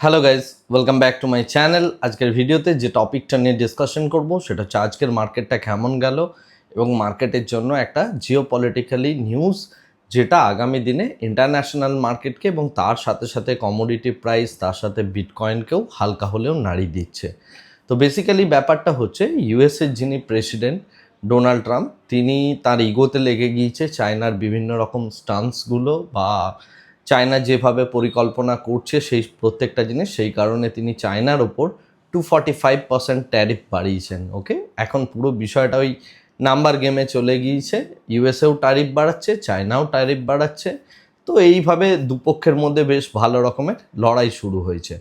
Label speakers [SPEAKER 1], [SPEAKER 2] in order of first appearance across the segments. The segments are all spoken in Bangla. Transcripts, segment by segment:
[SPEAKER 1] Hello guys welcome back to my channel আজকের ভিডিওতে যে টপিকটা নিয়ে ডিসকাশন করব, সেটা হচ্ছে আজকের মার্কেটটা কেমন গেল এবং মার্কেটের জন্য একটা জিও পলিটিক্যালি নিউজ যেটা আগামী দিনে ইন্টারন্যাশনাল মার্কেটকে এবং তার সাথে সাথে কমোডিটি প্রাইস তার সাথে বিটকয়েনকেও হালকা হলেও নাড়ি দিচ্ছে। তো বেসিক্যালি ব্যাপারটা হচ্ছে ইউএসের যিনি প্রেসিডেন্ট ডোনাল্ড ট্রাম্প তিনি তার ইগোতে লেগে গিয়েছে চায়নার বিভিন্ন রকম স্টান্সগুলো বা চায়না যেভাবে পরিকল্পনা করছে সেই প্রত্যেকটা জিনিস, সেই কারণে তিনি চায়নার ওপর two forty five percent tariff বাড়িয়েছেন ওকে এখন পুরো বিষয়টা ওই নাম্বার গেমে চলে গিয়েছে ইউএসএও ট্যারিফ বাড়াচ্ছে, চায়নাও ট্যারিফ বাড়াচ্ছে, তো এইভাবে দুপক্ষের মধ্যে বেশ ভালো রকমের লড়াই শুরু হয়েছে।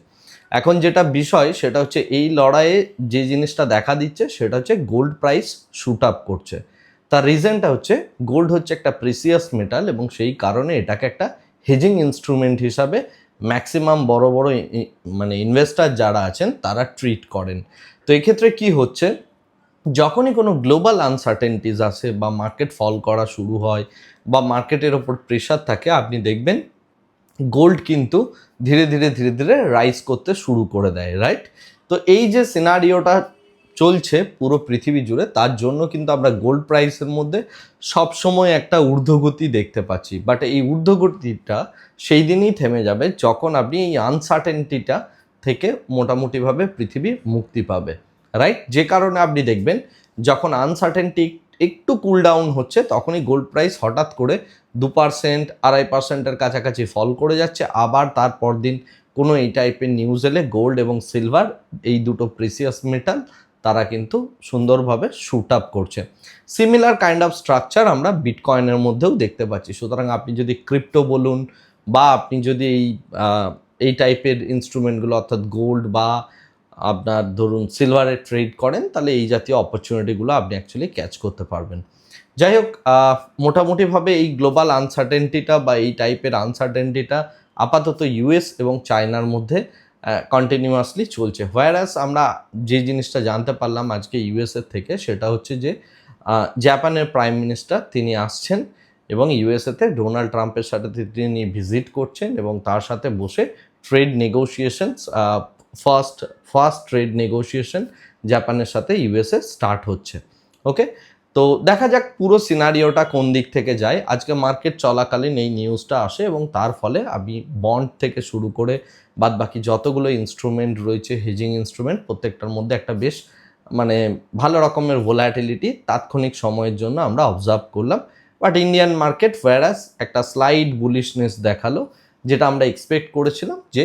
[SPEAKER 1] এখন যেটা বিষয়, সেটা হচ্ছে এই লড়াইয়ে যে জিনিসটা দেখা দিচ্ছে, সেটা হচ্ছে গোল্ড প্রাইস শুট আপ করছে। তার রিজনটা হচ্ছে গোল্ড হচ্ছে একটা প্রিসিয়াস মেটাল এবং সেই কারণে এটাকে একটা হেজিং ইনস্ট্রুমেন্ট হিসাবে ম্যাক্সিমাম বড় বড় মানে ইনভেস্টার যারা আছেন, তারা ট্রিট করেন। তো এক্ষেত্রে কি হচ্ছে? যখনই কোনো গ্লোবাল আনসার্টেনটিজ আসে বা মার্কেট ফল করা শুরু হয় বা মার্কেটের ওপর প্রেশার থাকে, আপনি দেখবেন গোল্ড কিন্তু ধীরে ধীরে ধীরে ধীরে রাইজ করতে শুরু করে দেয় রাইট তো এই যে সিনারিওটা চলছে পুরো পৃথিবী জুড়ে, তার জন্য কিন্তু আমরা গোল্ড প্রাইসের মধ্যে সবসময় একটা ঊর্ধ্বগতি দেখতে পাচ্ছি। বাট এই ঊর্ধ্বগতিটা সেই দিনই থেমে যাবে যখন আপনি এই আনসার্টেনটিটা থেকে মোটামুটিভাবে পৃথিবী মুক্তি পাবে। রাইট যে কারণে আপনি দেখবেন, যখন আনসার্টেনটি একটু কুল ডাউন হচ্ছে, তখনই গোল্ড প্রাইস হঠাৎ করে দু পার্সেন্ট আড়াই পার্সেন্টের কাছাকাছি ফল করে যাচ্ছে। আবার তারপর দিন কোনো এই টাইপের নিউজ এলে গোল্ড এবং সিলভার এই দুটো প্রিসিয়াস মেটাল তারা কিন্তু সুন্দরভাবে শুট আপ করছে। সিমিলার কাইন্ড অফ স্ট্রাকচার আমরা বিটকয়েনের মধ্যেও দেখতে পাচ্ছি। সুতরাং আপনি যদি ক্রিপ্টো বলুন বা আপনি যদি এই এই টাইপের ইনস্ট্রুমেন্টগুলো অর্থাৎ গোল্ড বা আপনার ধরুন সিলভারে ট্রেড করেন, তাহলে এই জাতীয় অপরচুনিটিগুলো আপনি অ্যাকচুয়ালি ক্যাচ করতে পারবেন। যাই হোক মোটামুটিভাবে এই গ্লোবাল আনসার্টেনটিটা বা এই টাইপের আনসার্টেনটিটা আপাতত ইউএস এবং চায়নার মধ্যে কন্টিনিউয়াসলি চলছে। হোয়ারাস আমরা যে জিনিসটা জানতে পারলাম আজকে ইউএসএর থেকে, সেটা হচ্ছে যে জাপানের প্রাইম মিনিস্টার তিনি আসছেন এবং ইউএসএতে ডোনাল্ড ট্রাম্পের সাথে তিনি ভিজিট করছেন এবং তার সাথে বসে trade negotiations first first trade negotiation জাপানের সাথে ইউএসএ স্টার্ট হচ্ছে। ওকে তো দেখা যাক পুরো সিনারিওটা কোন দিক থেকে যায়। আজকে মার্কেট চলাকালীন এই নিউজটা আসে এবং তার ফলে আমি বন্ড থেকে শুরু করে বাদ বাকি যতগুলো ইনস্ট্রুমেন্ট রয়েছে হেজিং ইনস্ট্রুমেন্ট প্রত্যেকটার মধ্যে একটা বেশ মানে ভালো রকমের ভোলাটিলিটি তাৎক্ষণিক সময়ের জন্য আমরা অবজার্ভ করলাম। বাট ইন্ডিয়ান মার্কেট ওয়ারাস একটা স্লাইড বুলিশনেস দেখাল, যেটা আমরা এক্সপেক্ট করেছিলাম যে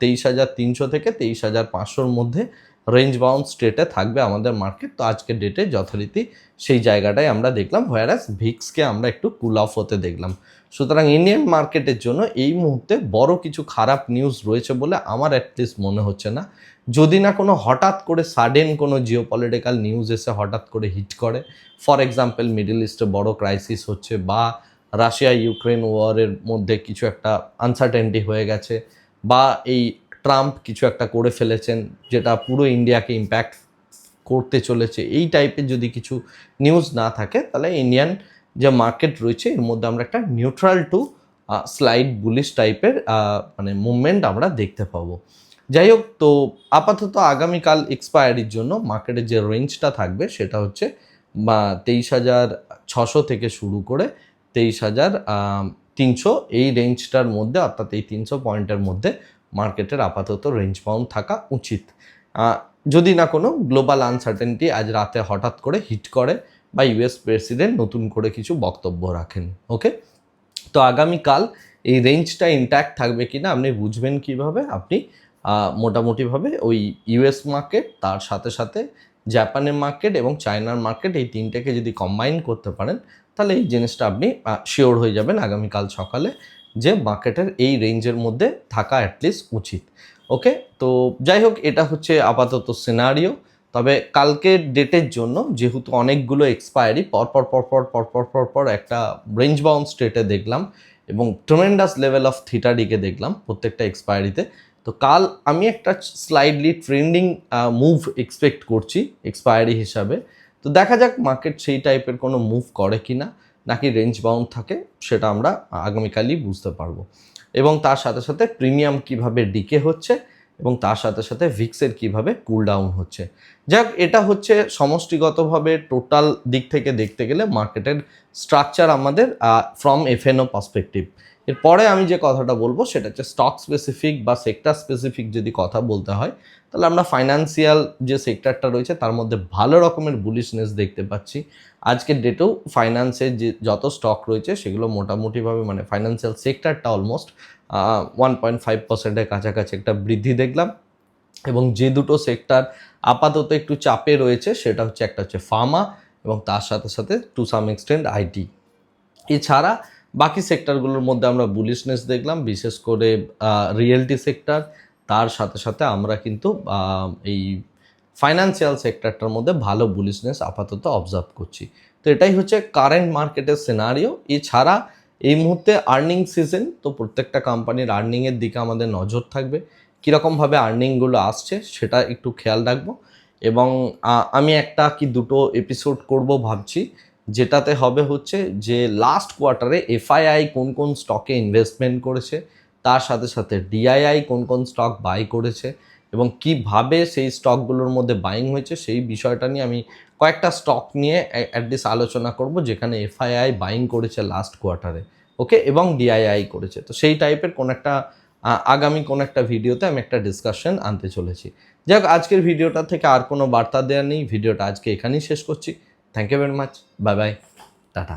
[SPEAKER 1] তেইশ হাজার তিনশো থেকে তেইশ হাজার পাঁচশোর মধ্যে রেঞ্জ বাউন্ড স্টেটে থাকবে আমাদের মার্কেট তো আজকের ডেটে যথারীতি সেই জায়গাটাই আমরা দেখলাম হোয়ারাস ভিক্সকে আমরা একটু কুল অফ হতে দেখলাম। সুতরাং ইন্ডিয়ান মার্কেটের জন্য এই মুহূর্তে বড় কিছু খারাপ নিউজ রয়েছে বলে আমার অ্যাটলিস্ট মনে হচ্ছে না। যদি না কোনো হঠাৎ করে সাডেন কোনো জিও পলিটিক্যাল নিউজ এসে হঠাৎ করে হিট করে ফর এক্সাম্পল মিডল ইস্টে বড় ক্রাইসিস হচ্ছে বা রাশিয়া ইউক্রেন ওয়ারের মধ্যে কিছু একটা আনসার্টেনটি হয়ে গেছে, বা এই ট্রাম্প কিছু একটা করে ফেলেছেন, যেটা পুরো ইন্ডিয়াকে ইম্প্যাক্ট করতে চলেছে। এই টাইপের যদি কিছু নিউজ না থাকে, তাহলে ইন্ডিয়ান যে মার্কেট রয়েছে, এর মধ্যে আমরা একটা নিউট্রাল টু স্লাইড বুলিশ টাইপের মানে মুভমেন্ট আমরা দেখতে পাবো। যাই হোক, তো আপাতত আগামীকাল এক্সপায়ারির জন্য মার্কেটের যে রেঞ্জটা থাকবে, সেটা হচ্ছে বা তেইশ হাজার ছশো থেকে শুরু করে তেইশ হাজার তিনশো। এই রেঞ্জটার মধ্যে, অর্থাৎ এই তিনশো পয়েন্টের মধ্যে মার্কেটের আপাতত রেঞ্জ বাউন্ড থাকা উচিত। যদি না কোনো গ্লোবাল আনসার্টেনটি আজ রাতে হঠাৎ করে হিট করে বা ইউএস প্রেসিডেন্ট নতুন করে কিছু বক্তব্য রাখেন ওকে তো আগামীকাল এই রেঞ্জটা ইন্ট্যাক্ট থাকবে কিনা আপনি বুঝবেন কীভাবে? আপনি মোটামুটিভাবে ওই ইউএস মার্কেট তার সাথে সাথে জাপানের মার্কেট এবং চায়নার মার্কেট এই তিনটাকে যদি কম্বাইন করতে পারেন, তাহলে এই জিনিসটা আপনি শিওর হয়ে যাবেন আগামীকাল সকালে। যে মার্কেটের এই রেঞ্জের মধ্যে থাকা অ্যাটলিস্ট উচিত। ওকে তো যাই হোক এটা হচ্ছে আপাতত সিনারিও তবে কালকের ডেটের জন্য যেহেতু অনেকগুলো এক্সপায়ারি পরপর পরপর পরপর পরপর একটা রেঞ্জ বাউন্ড স্টেটে দেখলাম এবং ট্রমেন্ডাস লেভেল অফ থিটাডিকে দেখলাম প্রত্যেকটা এক্সপায়ারিতে তো কাল আমি একটা স্লাইডলি ট্রেন্ডিং মুভ এক্সপেক্ট করছি এক্সপায়ারি হিসাবে। তো দেখা যাক মার্কেট সেই টাইপের কোনো মুভ করে কি না নাকি রেঞ্জ বাউন্ড থাকে, সেটা আমরা আগামীকালই বুঝতে পারব। এবং তার সাথে সাথে প্রিমিয়াম কীভাবে ডিকে হচ্ছে এবং তার সাথে সাথে ভিক্সের কীভাবে কুল ডাউন হচ্ছে। যাক, এটা হচ্ছে সমষ্টিগতভাবে টোটাল দিক থেকে দেখতে গেলে মার্কেটের স্ট্রাকচার আমাদের ফ্রম এফএনও পার্সপেক্টিভ এরপরে আমি যে কথাটা বলব সেটা হচ্ছে স্টক স্পেসিফিক বা সেক্টর স্পেসিফিক যদি কথা বলতে হয়, তাহলে আমরা ফাইন্যান্সিয়াল যে সেক্টরটা রয়েছে তার মধ্যে ভালো রকমের বুলিশনেস দেখতে পাচ্ছি। আজকের ডেটেও ফাইন্যান্সের যে যত স্টক রয়েছে সেগুলো মোটামুটিভাবে মানে ফাইন্যান্সিয়াল সেক্টরটা অলমোস্ট ওয়ান পয়েন্ট ফাইভ পার্সেন্টের কাছাকাছি একটা বৃদ্ধি দেখলাম। এবং যে দুটো সেক্টর আপাতত একটু চাপে রয়েছে সেটা হচ্ছে একটা হচ্ছে ফার্মা এবং তার সাথে সাথে টু সাম এক্সটেন্ড আইটি এছাড়া বাকি সেক্টরগুলোর মধ্যে আমরা বুলিশনেস দেখলাম, বিশেষ করে রিয়েলটি সেক্টর তার সাথে সাথে আমরা কিন্তু এই ফাইন্যান্সিয়াল সেক্টরটার মধ্যে ভালো বুলিশনেস আপাতত অবজার্ভ করছি। তো এটাই হচ্ছে কারেন্ট মার্কেটের সিনারিও এছাড়া এই মুহূর্তে আর্নিং সিজন তো প্রত্যেকটা কোম্পানির আর্নিংয়ের দিকে আমাদের নজর থাকবে। কীরকমভাবে আর্নিংগুলো আসছে, সেটা একটু খেয়াল রাখব। এবং আমি একটা কি দুটো এপিসোড করব ভাবছি। যেটাতে হবে হচ্ছে যে লাস্ট কোয়ার্টারে এফআইআই কোন কোন স্টকে ইনভেস্টমেন্ট করেছে, তার সাথে সাথে ডিআইআই কোন কোন স্টক বাই করেছে এবং কীভাবে সেই স্টকগুলোর মধ্যে বাইং হয়েছে, সেই বিষয়টা নিয়ে আমি কয়েকটা স্টক নিয়ে অ্যাটলিস্ট আলোচনা করব যেখানে এফআইআই বাইং করেছে লাস্ট কোয়ার্টারে ওকে এবং ডিআইআই করেছে। তো সেই টাইপের কোন একটা আগামী কোন একটা ভিডিওতে আমি একটা ডিসকাশন আনতে চলেছি। যাক আজকের ভিডিওটা থেকে আর কোনো বার্তা দেওয়া নেই। ভিডিওটা আজকে এখানেই শেষ করছি। Thank you very much bye bye tata